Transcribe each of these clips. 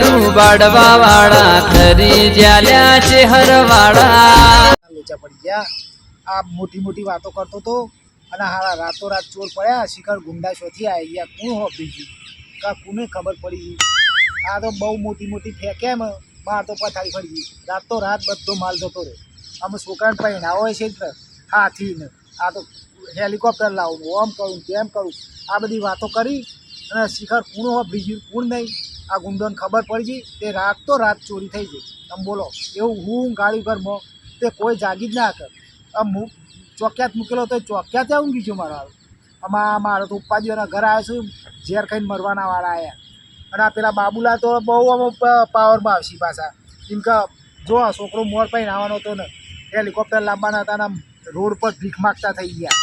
લાડુ બાડવા વાળા, ખરી જ્યાલ્યા છે હરવાળા લોચા પડી ગયા. આ મોટી મોટી વાતો કરતો તો અને હારા રાતો રાત ચોર પડ્યા શિખર ગુંડા શોથી આવી ગયા કોણ હોપી ગયું કા કોને ખબર પડી? આ તો બહુ મોટી મોટી ફેંકે બહાર તો પથારી પડી ગઈ. રાતો રાત બધો માલ જતો રહે અમે છોકરાને પહેરાવો હોય છે જ હાથી ને. આ તો હેલિકોપ્ટર લાવું ઓમ કરું, તેમ કરું. આ બધી વાતો કરી અને શિખર કુણ હો બીજું? કુણ નહીં? આ ગુંડોને ખબર પડી ગઈ? તે રાત તો રાત ચોરી થઈ ગઈ. તમે બોલો, એવું હું ગાડી ઘરમાં? તે કોઈ જાગી જ ના કર આમ હું ચોક્યાત મૂકેલો તો ચોક્યાત ઊંઘી ગયું મારો મારા આમાં મારો તો ઉપાજીઓના ઘર આવ્યો છું, ઝેર ખાઈને મરવાના વાળા આવ્યા અને આ પેલા બાબુલા તો બહુ આમ પાવરમાં આવશે પાછા. કેમ કે, જો આ છોકરો મોર પાઈને આવવાનો હતો ને, હેલિકોપ્ટર લાવવાના હતા ને રોડ પર ભીખ માગતા થઈ ગયા.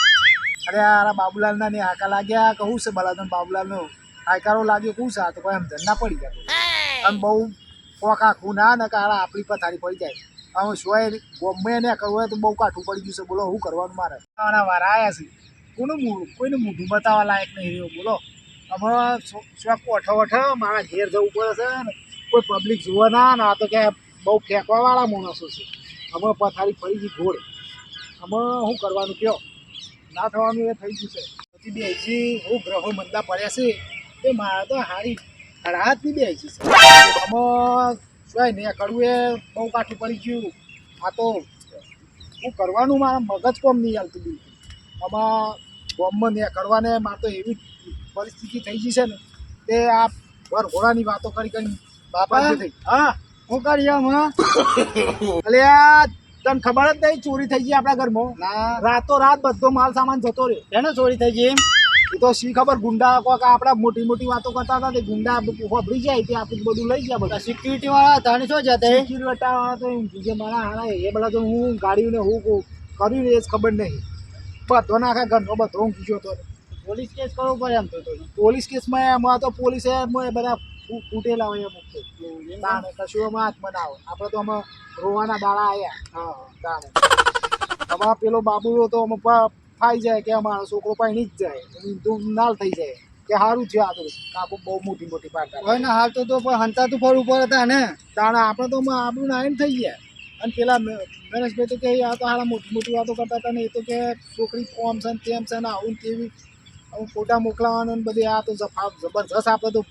અરે આ બાબુલાલના ને હાકા લાગ્યા. કહું છે, બલાદન બાબુલાલનો. હાયકારો લાગ્યો કું સા તો કોઈ આમ ધંધા પડી ગયા આમ બહુ કોકા ખૂ ના ને કાળા આપણી પથારી પડી જાય. હવે સોય ગમે ને કરવું હોય તો બહુ કાઠું પડી ગયું છે બોલો શું કરવાનું મારે? આના વાર આવ્યા છે. કોનું મૂળ કોઈને મોઢું બતાવવા લાયક નહીં રહ્યો બોલો. હવે શોખ ઓઠો ઓઠો મારા ઘેર જવું પડે છે ને કોઈ પબ્લિક જુએ ના ને આ તો કે બહુ ફેંકવાવાળા માણસો છે. હવે પથારી ફરી ગઈ ઘોડ. હવે શું કરવાનું કયો? ના થવાનું એ થઈ ગયું છે. પછી બે હજી હું ગ્રહો મંદા પડ્યા છે. મારે તો હારી રાહતની બે હજી છે આમાં શું ને કરવું એ બહુ કાઠું પડી ગયું. આ તો હું કરવાનું મારા મગજ કોમ નહીં હાલતું બી આમાં બોમ્બમાં ને કરવાને મારે તો એવી પરિસ્થિતિ થઈ ગઈ છે ને તે આ ભર ઘોડાની વાતો કરી કરી બાપા થઈ હા હું કરી એટલે આ તને ખબર જ નહીં ચોરી થઈ ગઈ આપણા ઘરમાં. રાતો રાત બધો માલ સામાન જતો રહ્યો. એને ચોરી થઈ ગઈ એ તો શી ખબર ગુંડા કોક આપણા મોટી મોટી વાતો કરતા હતા તે ગુંડા હોભળી જાય તે આપણું બધું લઈ ગયા બધા. સિક્યુરિટી વાળા હતા ને શું જતા સિક્યુરિટી વાળા તો કે મારા હારા એ બધા તો હું ગાડીઓને હું કર્યું એ જ ખબર નહીં. બધો નાખા ઘરનો બધો હું કીધો હતો પોલીસ કેસ કરવો પડે એમ તો પોલીસ કેસમાં એમાં તો પોલીસે બધા ફૂટેલા હોય તો તાણે કશું એમાં હાથ બનાવો. આપણે તો અમે રોવાના દાડા આવ્યા હા. તાણે હવે પેલો બાબુ તો અમે ફાઈ જાય કે અમારો છોકરો પાણી જ જાય. એની નાલ થઈ જાય. કે સારું છે આ તો. કાકો બહુ મોટી મોટી પાટા હોય ને હાલ તો તો હંતા તો ફળ ઉપર હતા ને. તાણે આપણે તો આપણું નાયન થઈ ગયા. અને પેલા ગણેશભાઈ તો કે આ તો હારા મોટી મોટી વાતો કરતા હતા ને એ તો કે છોકરી કોમ છે ને તેમ છે ને આવું તેવી. આવું ફોટા મોકલાવાના ને બધી આ તો જફા- જબરજસ્ત આપણે તો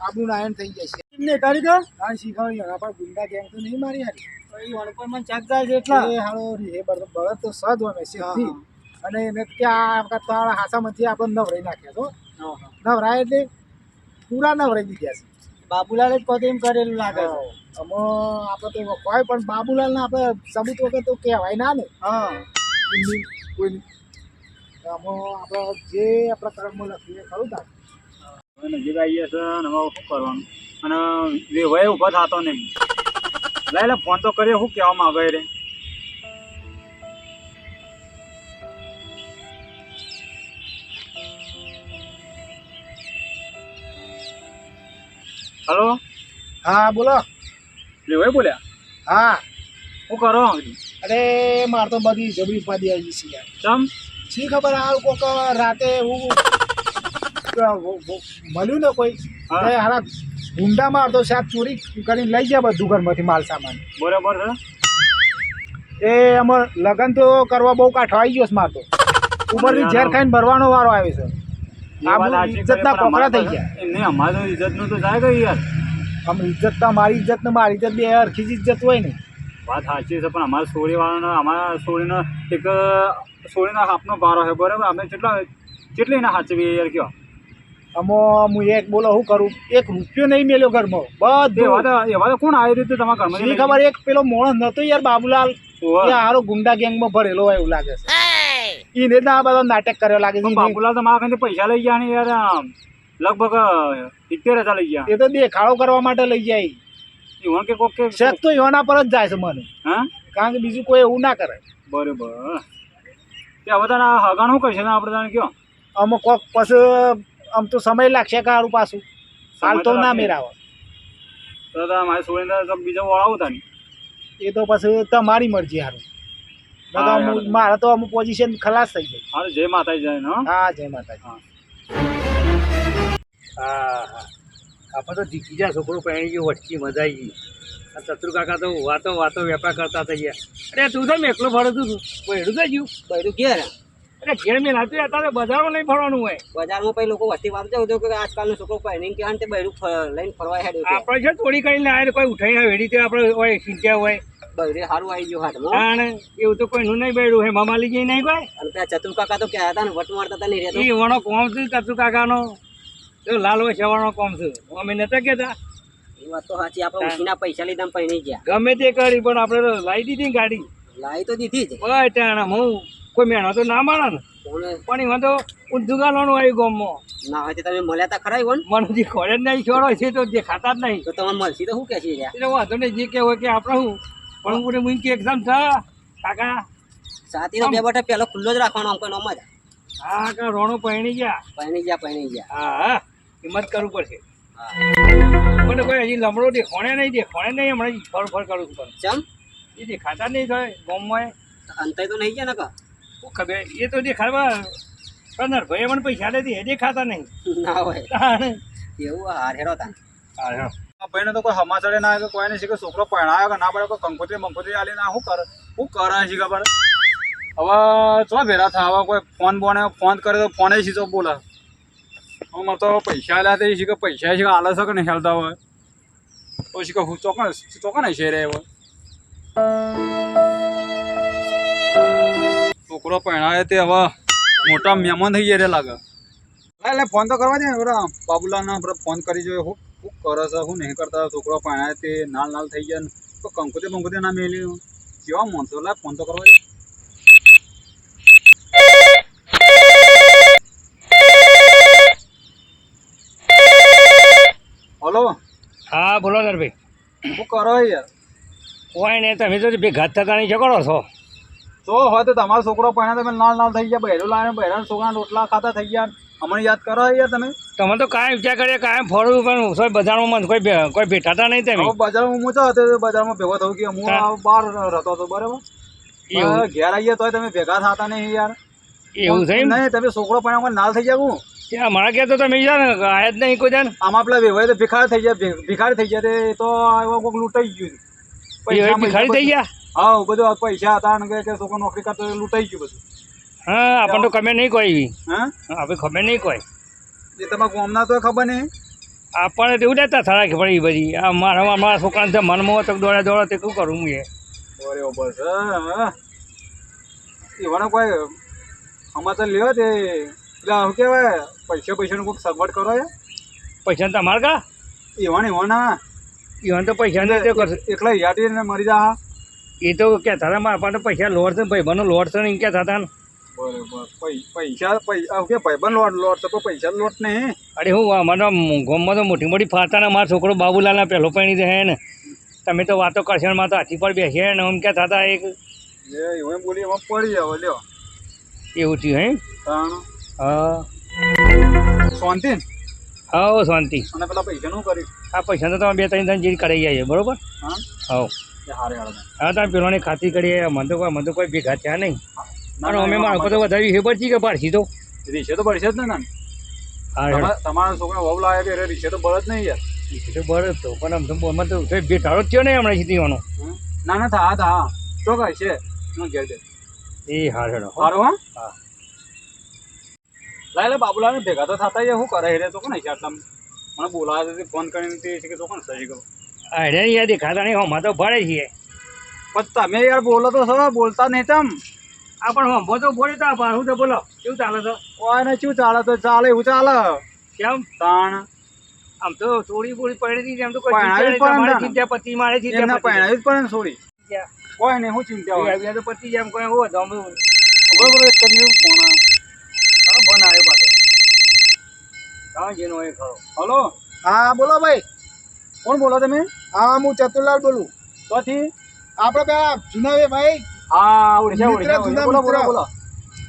આપણું નાયન થઈ જાય છે. એમને કરી દો હા શીખવાડી પર ગુંડા ગેંગ તો નહીં મારી હારી. એ વળપણ મને ચાક જાય છે એટલા. એ હારો એ બળદ બળદ તો સજ હોય સીધી અને એને ત્યાં તારા હાસામાંથી આપણે નવરાઈ નાખ્યા તો નવરાય એટલે પૂરા નવરાઈ દીધા છે. બાબુલાલ જ પોતે એમ કરેલું લાગે છે. અમે આપણે તો કોઈ પણ બાબુલાલ ને આપણે સબૂત વગર તો કહેવાય ના ને. હા. કોઈ આમાં આપણે જે આપણા કર્મમાં લખીએ ખરું તાર. નજીક આવીએ છે અને હવે શું કરવાનું? અને વેવાય ઊભો થતો નહીં. લઈ લે ફોન તો કરીએ શું કહેવા માંગે રે? હલો? હા બોલો. લેવાય બોલ્યા? હા. હું કરો અરે મારે તો બધી જબરી ઉપાધિ આવી છે યાર. ચમ? શી ખબર આ કોક રાતે હું મળ્યું ને કોઈ હારા ગુંડા મારતો શાક ચોરી કરીને લઈ ગયા બધું ઘરમાંથી માલ સામાન. બરાબર એ અમાર લગન તો કરવા બહુ કાઠો આવી ગયો છે મારતો ઉપરથી ઝેર ખાઈને ભરવાનો વારો આવે છે. ઇજ્જતના કોકરા થઈ ગયા. અમારે ઇજ્જતનું તો ગઈ યાર. આમ મારી ઇજ્જત ને મારી ઇજ્જત બે હરખી જ ઇજ્જત હોય ને. વાત સાચી છે પણ અમારા સોળીવાળાનો અમારા સોળીનો એક સોળીનો છે બરાબર? અમે કેટલા કેટલી ના સાચવી યાર કયો? અમો હું એક બોલો શું કરું? એક રૂપિયો નહીં મેલ્યો ઘરમાં. બધું. એવા તો કોણ આવી રીતે તમારા ઘરમાં ખબર એક પેલો માણસ નતો યાર બાબુલાલ. હારો ગુંડા ગેંગમાં ભરેલો હોય એવું લાગે છે. એને જ આ બધા નાટક કર્યો લાગે છે. બાપુલાલ તો મારા ખાતે પૈસા લઈ ગયા ને યાર લગભગ સિત્તેર હજાર લઈ ગયા. એ તો દેખાડો કરવા માટે લઈ જાય. ઈવન કે કોક કે શેખ તો એના પર જ જાય છે મને. હા? કારણ કે બીજું કોઈ એવું ના કરે. બરોબર. તે હવે તને હગાણ શું કરશે ને આપણે તને કયો? અમુક કોક પછી આમ તો સમય લાગશે કારું પાછું. હાલ તો ના. મેરાવો તો મારે સુરેન્દ્ર બીજો વળાવું તને એ તો પછી તમારી મરજી હા, નકર મારે તો અમુક પોઝિશન ખલાસ થઈ જાય. હાલ જય માતાજી જાય ને? હા જય માતાજી. હા. હા હા. આપણે તો જીતી જા છોકરો પહેણી ગયો વટકી મજા આવી ગઈ. આ શત્રુ કાકા તો વાતો વાતો વેપાર કરતા થઈ ગયા અરે તું તો મેં એકલો ફરું તું બહેરું થઈ જ્યું બૈરું ક્યાં અરે ઘેર મેં નાતું અત્યારે બજારમાં નહીં ફરવાનું હોય. બજારમાં પછી લોકો વસ્તી વાત જવું કે આજકાલનો છોકરો પહેરીને ક્યાં તે બૈરું લઈને ફરવા હેડ્યું આપણે છે ચોરી કરીને આવ્યા કોઈ ઉઠાઈને વેડી તે આપણે હોય સિંચ્યા હોય. બૈરે સારું આવી ગયું અને એવું તો કોઈનું નહીં બેડું હે મામા લઈ જઈ નહીં કોઈ અને પેલા ચતુર કાકા તો કહેતા હતા ને વટ મારતા હતા નહીં રહેતો. એ વણો કોમ છે કચુ કાકાનો? હોય કોમ છે. અમે નતા કહેતા? એ વાત તો સાચી આપણે ઉછીના પૈસા લીધા પહેરી ગયા. ગમે તે કરી પણ આપણે તો લાવી દીધી ને ગાડી. લાવી તો દીધી જ. ત્યાં હું કોઈ મેણો તો ના માણા ને. પણ એમાં તો ઊંધું ગાલવાનું આવ્યું ગામમાં. ના હોય તમે મળ્યા તા ખરા ઈવન મને જે ખોરે જ નહીં છોડો છે તો દેખાતા જ નહીં. તો તમે મળશે તો શું કે છે એટલે વાંધો નહીં જે કે હોય કે આપણે હું. પણ હું હું કે એક્ઝામ છે. કાકા. સાતીનો બે બટા પેલો ખુલ્લો જ રાખવાનો આમ કોઈ નોમ જ હા કા રોણો પહેણી ગયા. પહેણી ગયા પહેણી ગયા. હા હા. હિંમત કરવું પડશે. હા. મને કોઈ હજી લમડો દેખોણે નહીં દેખોણે નહીં હમણાં ફર ફર કરું છું ચમ? એ દેખાતા નહીં થાય ગોમમાં. અંતે તો નહીં ગયા ને કા શું ખબર એ તો દેખાડવા કનર ભાઈ મને પૈસા લેતી એ દેખાતા નહીં. ના હોય. એવું હાર હેરો તા હાર હા. ભાઈને તો કોઈ સમાચારે ના આવે કે કોઈ નહીં કે છોકરો પરણાયો કે ના પડે, કોઈ કંકોત્રી મંકોત્રી આલી ના, શું કરે? શું કરે છે ખબર? હવે ચો ભેરા થાય હવે કોઈ ફોન બોને, ફોન કરે તો ફોને સીધો બોલે? મને તો પૈસા આલ્યા તે શીખે, પૈસા શીખે, આલે છે કે નહીં હાલતા હોય? તો શીખે, હું ચોકન ચોકન છે રે હવે? છોકરો પરણાયો તે હવે મોટા મહેમાન થઈ ગયા લાગે. એટલે ફોન તો કરવા દે ને બરા બાબુલાલને આપણે ફોન કરી જોયો શું શું કરે છે શું નહીં કરતા છોકરો પાણા તે નાલ નાલ થઈ ગયા તો કંકુતે બંકુતે ના મેલી કેવા માણસો લા ફોન તો કરવા હલો? હા બોલો નરભાઈ શું કરો યાર? કોઈ નહીં તમે તો ભેગા થતા નહીં ઝઘડો છો. તો હોય તો તમારો છોકરો પાણા તમે નાલ નાલ થઈ ગયા બહેરો લાવે બહેરા છોકરા રોટલા ખાતા થઈ ગયા અમને યાદ કરો યાર તમે. તમે તો કાંઈ વિચાર કરીએ કાંઈ ફરવું પણ કોઈ બજારમાં મને કોઈ કોઈ ભેટાતા નહીં તમે. બજારમાં હું છો તે બજારમાં ભેગો થયું કે હું બહાર રહેતો હતો બરાબર? ઘેર આવીએ તોય તમે ભેગા થતા નહીં યાર. એવું થઈ નહીં તમે છોકરો પણ નાલ થઈ જાવ ત્યાં મારા ઘેર તો તમે ને આયા જ નહીં કોઈ જાણ આમાં પેલા વેવાય તો ભિખારી થઈ ગયા ભિખાર થઈ ગયા તે તો એવો કોઈક લૂંટાઈ ગયું પૈસા ભિખારી થઈ ગયા? હા બધું પૈસા હતા ને કે છોકરો નોકરી કરતો લૂંટાઈ ગયું બધું. હા આપણને તો ખબર નહીં કોઈ. હા? આપણે ખબર નહીં કોઈ. એ તમારા ગામના તો ખબર નહીં. આપણને તો એવું દેતા થરા કે પડી બધી. આ મારા મારા છોકરાને તો મનમાં તો દોડે દોડે તે શું કરું હું એ? બરોબર છે. એવાનો કોઈ તો લ્યો તે. એટલે શું કહેવાય? પૈસા પૈસાનું કોઈક સગવડ કરો એ. પૈસા તમારે કા? એવાને એવાના. ઈવન તો પૈસા એકલા યાદી મરી જા એ તો કહેતા હતા મારા પાસે પૈસા લોડ છે ભાઈ બનો લોડ છે ને એમ કહેતા હતા ને. બરોબર. પૈસા પૈસા કે ભાઈબંધ લોટ લોટ તો પૈસા લોટ નહીં અરે હું અમારા ગામમાં તો મોટી મોટી ફાતા મારા છોકરો બાબુલાલના પહેલો પૈણી દે ને. તમે તો વાતો કરશે ને માં તો હાથી પર બેસીએ ને એમ કહેતા થતા એક એવું બોલી એમાં પડી જાવ લ્યો. એવું થયું હે? હા. શાંતિ ને? હા શાંતિ. અને પેલા પૈસાનું કર્યું? આ પૈસા તો તમે બે ત્રણ ત્રણ જીર કરાઈ જાય બરોબર? હા? હા. હા તમે પેલોની ખાતરી કરીએ મને તો કોઈ મને તો કોઈ ભેગા થયા નહીં. ના, અને અમે માળખો તો વધારે ખબર છે કે પાડશી તો. રીશે તો પડશે જ ને ના તમારા છોકરા વહુ લાવે કે રીશે તો બળ જ નહીં યાર. રીશે તો બરાબર તો પણ આમ તો તો બેઠાડો જ થયો ને હમણાં સુધી વાનો ના ના થા થા. તો કઈ છે? હું ઘેર દે એ હાર હેડો હારો હા. હા. લાય લે બાબુલાને ભેગા તો થતા શું કરે રે તો? કોને છે આટલા મને બોલાવે છે ફોન કરીને તે છે કે તો કોણ સહી કહું અરે યાર દેખાતા નહીં હમ તો ભરે છીએ. પણ તમે યાર બોલો તો સર બોલતા નહીં તમ. આ પણ તો બોલે તો પણ હું તો બોલો કેવું ચાલે તો? કોઈ ને શું ચાલે તો ચાલે એવું ચાલે? કેમ? તાણ. આમ તો ચોરી બોરી પડી હતી એમ તો કોઈ ચિંતા નહીં. પણ ચિંતા પતિ મારે એમને ચિંતા પતિ. પહેણાવી જ પડે ને કોઈ નહીં હું ચિંતા હોય. એ તો પતિ જેમ કોઈ હોય તો અમે બરોબર એક મિનિટ ફોન આવ્યો ફોન આવ્યો પાછો. હા જેનો હોય ખરો. હલો? હા બોલો ભાઈ. કોણ બોલો તમે? હા હું ચતુરલાલ બોલું. તોથી આપણે પેલા જુનાવે ભાઈ હા ઓળખ્યા મિત્ર, ઓળખ્યા બોલો બોલો બોલો.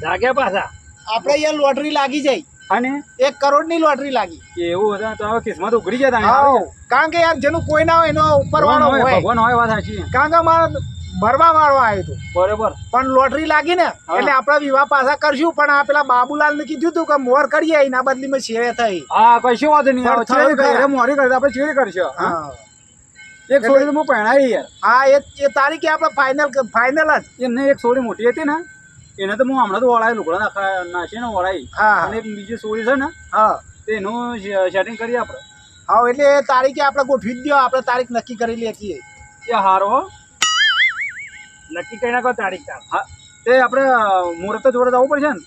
જાગ્યા પાછા. આપણે અહીંયા લોટરી લાગી જાય. અને? એક કરોડની લોટરી લાગી. એવું હતું તો હવે કિસ્મત ઉઘડી જતા કારણ કે યાર જેનું કોઈ ના હોય એનો ઉપર વાળો હોય ભગવાન હોય વાત સાચી. કારણ કે મારા ભરવા વાળો આવ્યો હતો બરોબર. પણ લોટરી લાગી ને એટલે આપણે વિવાહ પાછા કરશું. પણ આ પેલા બાબુલાલ ને કીધું તું કે મોર કરીએ એના બદલીમાં શેરે થઈ. હા કશું વાંધો નહીં મોરી કરતા આપણે ચેરી કરશે હા. એક સોડી હું પહેણાવી યાર. હા એ એ તારીખે આપણે ફાઇનલ ફાઇનલ જ. એમને એક સોડી મોટી હતી ને. એને તો હું હમણાં તો વળાવી લુગડા નાખા નાખીને વળાવી હા અને એક બીજી સોડી છે ને હા. તો એનું સેટિંગ કરીએ આપણે. હા એટલે એ તારીખે આપણે ગોઠવી જ દો આપણે તારીખ નક્કી કરી લઈએ છીએ. એ હારો નક્કી કરી નાખો તારીખ તાર. હા. તે આપણે મુહૂર્ત જોડે જવું પડશે ને?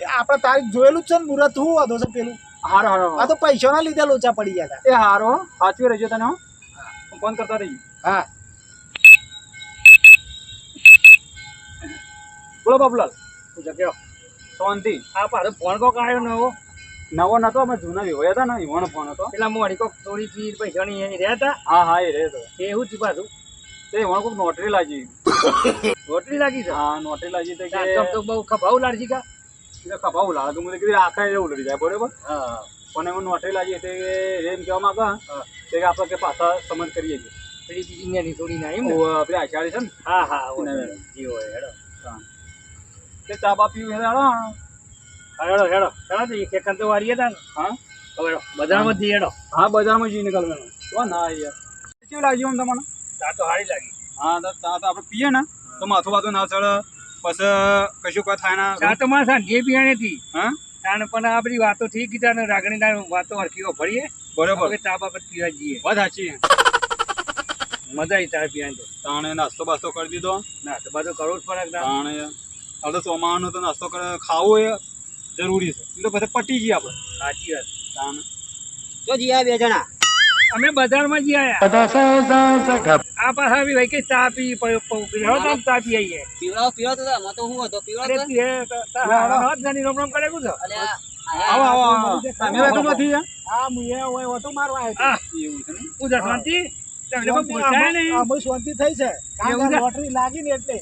એ આપણે તારીખ જોયેલું જ છે ને મુહૂર્ત શું વાંધો છે પેલું? હારો હારો આ તો પૈસાના લીધે લોચા પડી ગયા હતા. એ હારો હો. સાચવી રહેજો તને હો. ફોન કરતા રહી હા. બોલો બાબુલાલ. પૂછો કયો? શાંતિ આ પાછો ફોન કોક આવ્યો નવો? નવો નતો અમે જૂના વિવાહ હતા ને ઈવાનો ફોન હતો. એટલે મોડી કોક થોડી ચીજ પૈસાની એ રહેતા હતા? હા હા એ રહેતો એવું થયું પાછું? તે ઈવાનો કોક નોટરી લાગી. નોટરી લાગી છે? હા નોટરી લાગી તે કે તો બહુ ખભાવ લાગી કા? એટલે ખભા ઉલાળે તો મને કીધું આખા એવું લડી જાય બરોબર? હા. પણ એમાં નોટરી લાગી તે કે એમ કહેવા માંગે તે કે આપણે કે પાછા સમજ કરીએ છીએ. પેલી થોડી ના એમ પેલી છે ને? હા હા જી હોય હેડો. તે ચા બા પીવું હેડો. હેડો હેડો. હેડો એક એક તો વારીએ તા ને. હા? હવે બજારમાં જઈએ હેડો. હા બજારમાં જઈ નીકળવાનું. તો ના યાર. કેવું લાગ્યું તમને? ચા તો હારી લાગી. હા તો ચા તો આપણે પીએ ને. તો માથું બાથું ના ચડે પછી કશું કોઈ થાય ના. ચા તો મારે સાંજે પીવાની હતી. હા? તાણ પણ આ બધી વાતો થઈ ગઈ તાને રાગણીના વાતો હરખી ભરીએ. બરોબર. હવે તાબા પર પીવા જઈએ. વાત સાચી. મજા આવી ચા પીવાની તો. તાણે નાસ્તો બાસ્તો કરી દીધો. નાસ્તો બાસ્તો કરવો જ પડે ના. તાણે હવે તો ચોમાસાનો તો નાસ્તો કરે ખાવો એ જરૂરી છે. તો પછી પટી જઈએ આપણે. સાચી વાત. તાણે. જો જીયા બે જણા. અમે બજારમાં જઈ આયા. આ પાછા બી ભાઈ કે ચા પી પ- પ- પીવડાવો તો ચા પી આવીએ પીવડાવો પીવડાવો તો આમાં તો શું હતો? પીવડાવો તો? પીએ તો તા- હા, હા, નાની રોમ રોમ કરે કું છો? આવો આવો તમે વેકમાંથી યાર હા મુએ હોય ઓટો મારવા આવ્યો એવું છે પૂજા શાંતિ? તમને કોઈ શાંતિ પૂછાય આમાં- શાંતિ થઈ છે. કારણ કે લોટરી લાગી ને એટલે.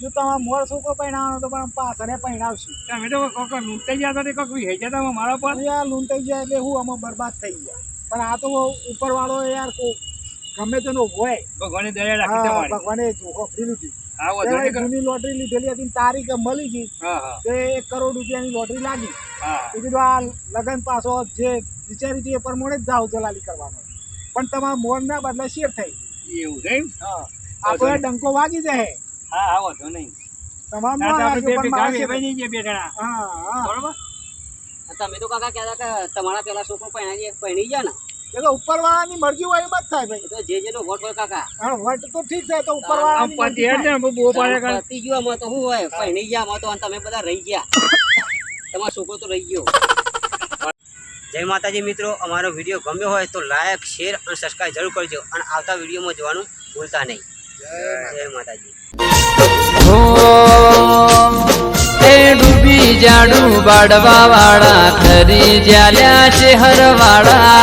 જો તમારે મોર છોકરો પહેણાવવાનો તો પણ પાછળ પહેણાવશું તમે તો કોક લૂંટાઈ ગયા તે કોક વિહે ગયા હતા મારા પર. અરે લૂંટાઈ જાય એટલે હું આમાં બરબાદ થઈ ગયા. પણ આ તો ઉપર વાળો યાર કો- ગમે તેનો હોય. ભગવાને દયા રાખી હા, તમારી. ભગવાને લીધી. હા નહીં કર- જૂની લોટરી લીધેલી હતી તારીખ મળી ગઈ હા હા. તે એક કરોડ રૂપિયાની લોટરી લાગી. હા એ કીધું આ લગન પાછો જે વિચારી હતી એ પ્રમાણે જ જાવ દલાલી કરવાનો. પણ તમારા મોરના બદલે શેર થઈ એવું છે એમ? આપણે ડંકો વાગી જાય. હા હા વાંધો નહીં. તમામ હા હા. બરોબર? તમે તો કાકા કહેતા કે તમારા પેલા છોકરો પહેણી ગયા ને. એ તો ઉપરવાળાની મરજી હોય એમ જ થાય ભાઈ. તો જે જેનો વોટ હોય કાકા. હા વોટ તો ઠીક છે તો ઉપરવાળાની પતિ ને બહુ પાડે કા પતી ગયો આમાં તો હું હોય? પહેણી ગયા માં તો તમે બધા રહી ગયા. તમારો છોકરો તો રહી ગયો. જય માતાજી મિત્રો અમારો વીડિયો ગમ્યો હોય તો લાઈક શેર અને સબસ્ક્રાઈબ જરૂર કરજો. અને આવતા વિડીયોમાં જોવાનું ભૂલતા નહીં. જય માતાજી. હો ડૂબી જાડું બાડવા વાળા ખરી જ્યાલ્યા છે હરવાળા.